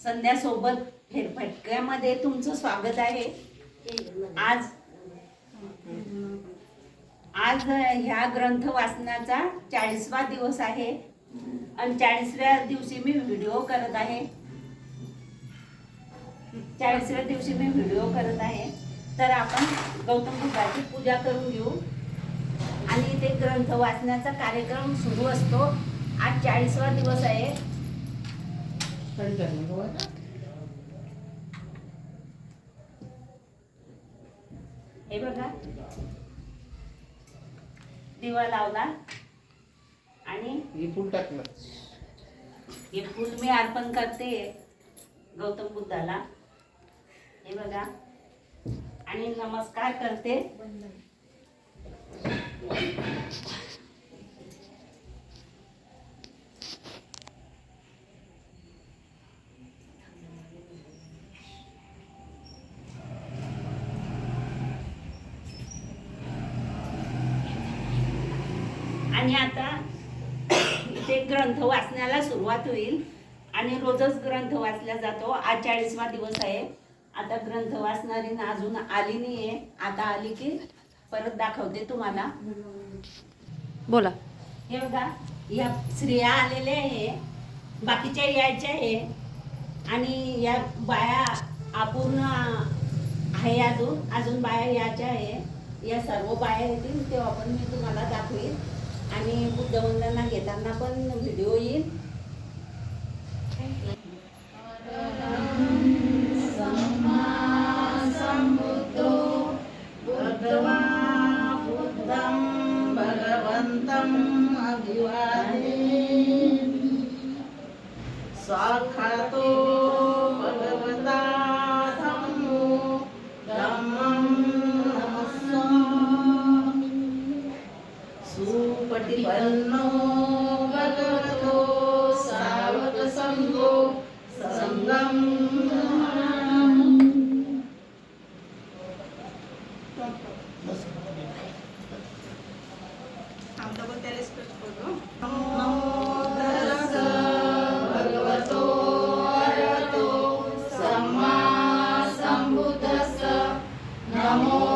संध्यासोबत फेरफटक्यामध्ये तुमचं स्वागत आहे. आज आज ह्या ग्रंथ वाचनाचा चाळीसवा दिवस आहे. आणि चाळीसव्या दिवशी मी व्हिडिओ करत आहे. चाळीसव्या दिवशी मी व्हिडिओ करत आहे. तर आपण गौतम बुद्धाची पूजा करून घेऊ आणि ते ग्रंथ वाचण्याचा कार्यक्रम सुरू असतो. आज चाळीसवा दिवस आहे. हे बघा. दिवा लावला. आणि हे फुल टाकलं. हे फूल मी अर्पण करते गौतम बुद्धाला. हे बघा. आणि नमस्कार करते. आणि आता ते ग्रंथ वाचण्याला सुरुवात होईल. आणि रोजच ग्रंथ वाचला जातो. आज चाळीसवा दिवस आहे. आता ग्रंथ वाचणारी ना अजून आली नाही आहे आता आली की परत दाखवते तुम्हाला. बोला. हे बघा या स्त्रिया आलेल्या आहे. बाकीच्या यायच्या आहे. आणि या बाया अपूर्ण आहे अजून. अजून बाया यायच्या आहे. या सर्व बाया येतील तेव्हा पण मी तुम्हाला दाखवेन आणि बुद्धवंदना घेताना पण व्हिडिओ येईल बुद्धं भगवन्तम् अभिवादे साक्षातो amor.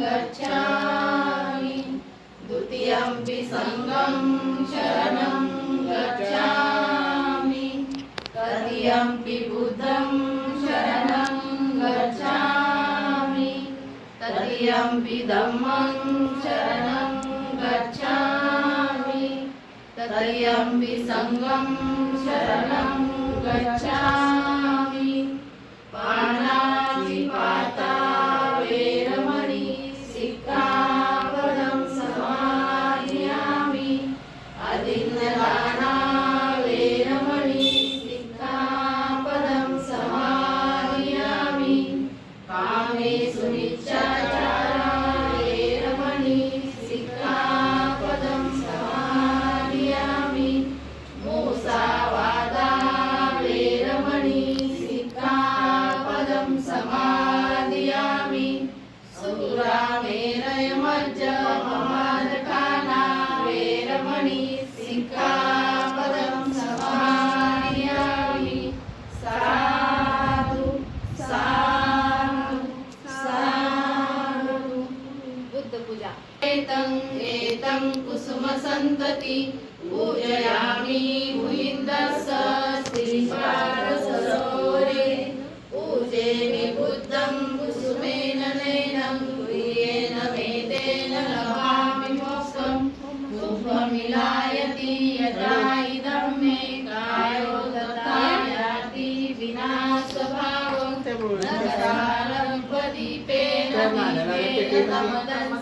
गच्छामि। सङ्गं शरणं गच्छामि। तदीयम्पि बुद्धं शरणं गच्छामि। शरणं गच्छामि ഇരുന്നാൽ एतं एतं कुसुमसन्तति। पूजयामि मुहिन्दस्य श्रीपादसरोरे पूजेमि बुद्धं कुसुमेन नैनं प्रियेण मेदेन लभामि मोक्षं। शुभमिलायति यदा इदं मे कायो दत्ता याति विनाशभावं नगरारम्भदीपेन तमदंसिना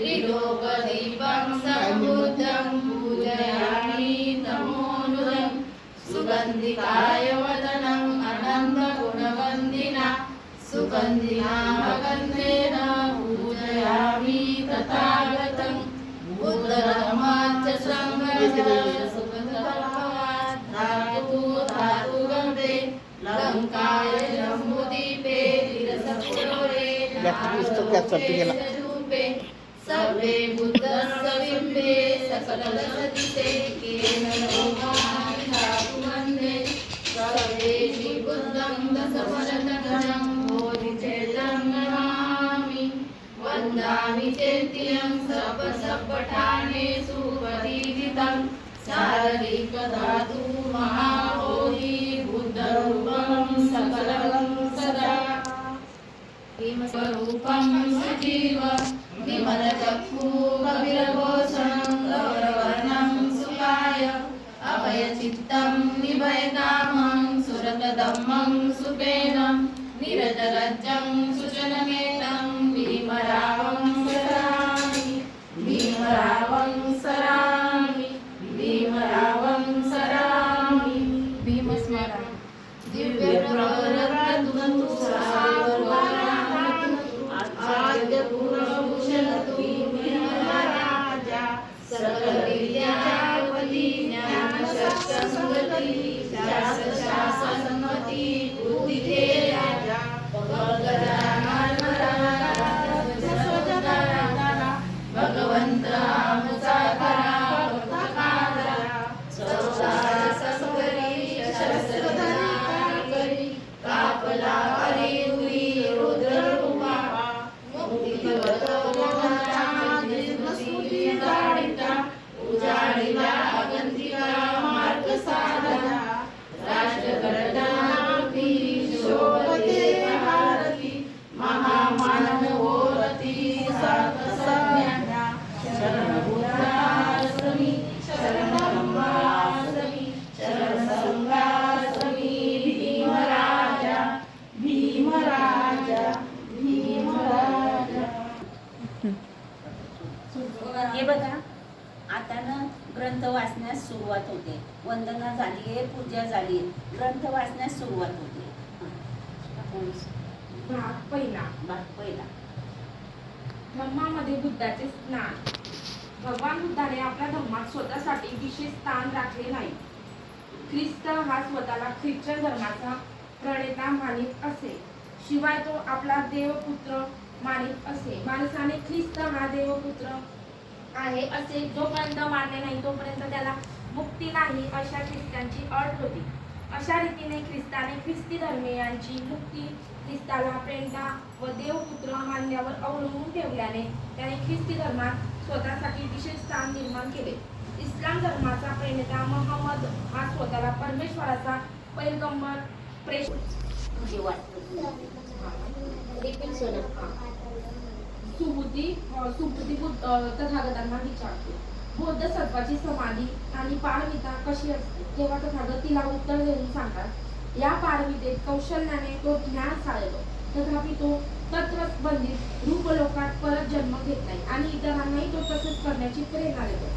त्रिलोकदीपं सम्बुद्धं पूजयामि तमोनुदं सुगन्धिकाय वदनम् अनन्दगुणवन्दिना सुगन्धिनामगन्धेन पूजयामि तथागतं बुद्धधर्माच्च सङ्गस्य धातु धातुगन्धे लङ्काय जम्बुदीपे विरसपुरे सर्वे बुद्धस्य बिम्बे सकलसदिते केन लोकानि धातुवन्दे सर्वे बुद्धं दशमरतगणं बोधिचेदं नमामि वन्दामि चेत्यं सपसपठाने सुपदीदितं शारीरिकधातु महाबोधि बुद्धरूपं सकलं सदा स्वरूपं सजीव अभयचित्तं निभयकामं सुरतदम्मं सुपेनं निरतरज्जं सुजनमेतं भीमरावं सरामि भीमरावं सरामि भीमरावं सरामि। भीमस्मरा दिव्यप्रवरतु आद्य ग्रंथ वाचण्यास सुरुवात होते? भाग पहिला. भाग पहिला. धम्मामध्ये बुद्धाचे स्नान. भगवान बुद्धाने आपल्या धम्मात स्वतःसाठी विशेष स्थान राखले नाही. ख्रिस्त हा स्वतःला ख्रिश्चन धर्माचा प्रणेता मानित असे. शिवाय तो आपला देवपुत्र मानित असे. माणसाने ख्रिस्त हा देवपुत्र आहे असे जोपर्यंत मानले नाही तोपर्यंत त्याला मुक्ती नाही अशा ख्रिस्तांची अट होती. अशा रीतीने ख्रिस्ताने ख्रिस्ती धर्मीयांची मुक्ती ख्रिस्ताला प्रेरणा व देवपुत्र मानल्यावर अवलंबून ठेवल्याने त्याने ख्रिस्ती धर्मात स्वतःसाठी विशेष स्थान निर्माण केले. इस्लाम धर्माचा प्रेरणेता महम्मद हा स्वतःला परमेश्वराचा पैगंबर प्रेष सुबुद्धी सुबुद्धी तथागतांना विचारतो बौद्ध सत्वाची समाधी आणि पारमिता कशी असते? तेव्हा तथागत तिला उत्तर देऊन सांगतात या पारमितेत कौशल्याने तो ज्ञान साळलो तथापि तो तत्वच बंदित रूपलोकात परत जन्म घेत नाही आणि इतरांनाही तो तसेच करण्याची प्रेरणा देतो.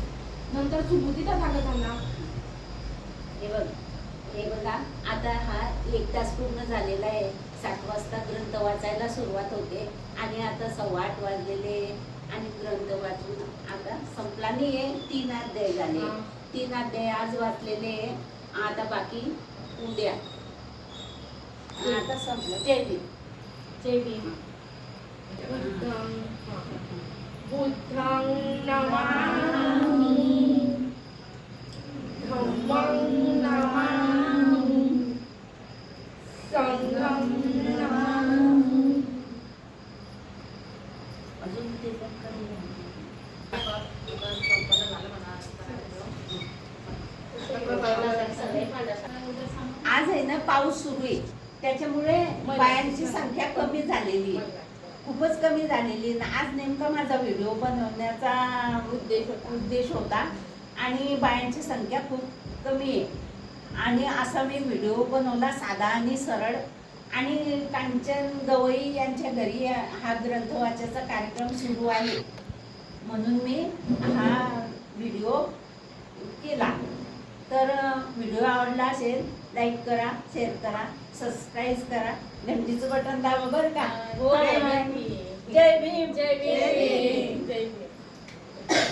नंतर सुबुद्धी तथागतांना हे बघ हे बघा आता हा एक तास पूर्ण झालेला आहे. सात वाजता ग्रंथ वाचायला सुरुवात होते आणि आता सव्वा आठ वाजलेले. आणि ग्रंथ वाचून आता संपला नाही आहे तीन अध्याय झाले. तीन अध्याय आज वाचलेले. आता बाकी उद्या आता संपलं जय भीम बुद्धं बुद्धं नमामि धम्मं नमामि संघं नमामि अजून ते पण कमी झालं. आज आहे ना पाऊस सुरू आहे. त्याच्यामुळे बायांची संख्या कमी झालेली आहे. खूपच कमी झालेली. आज नेमका माझा व्हिडिओ बनवण्याचा उद्देश उद्देश होता. आणि बायांची संख्या खूप कमी आहे. आणि असा मी व्हिडिओ बनवला साधा आणि सरळ. आणि कांचन गवई यांच्या घरी हा ग्रंथ वाचायचा कार्यक्रम सुरू आहे. म्हणून मी हा व्हिडिओ केला. तर व्हिडिओ आवडला असेल लाईक करा शेअर करा सबस्क्राईब करा. घंटीचं बटन दाबा बरं का? हो, जय भीम. जय भीम. जय भीम.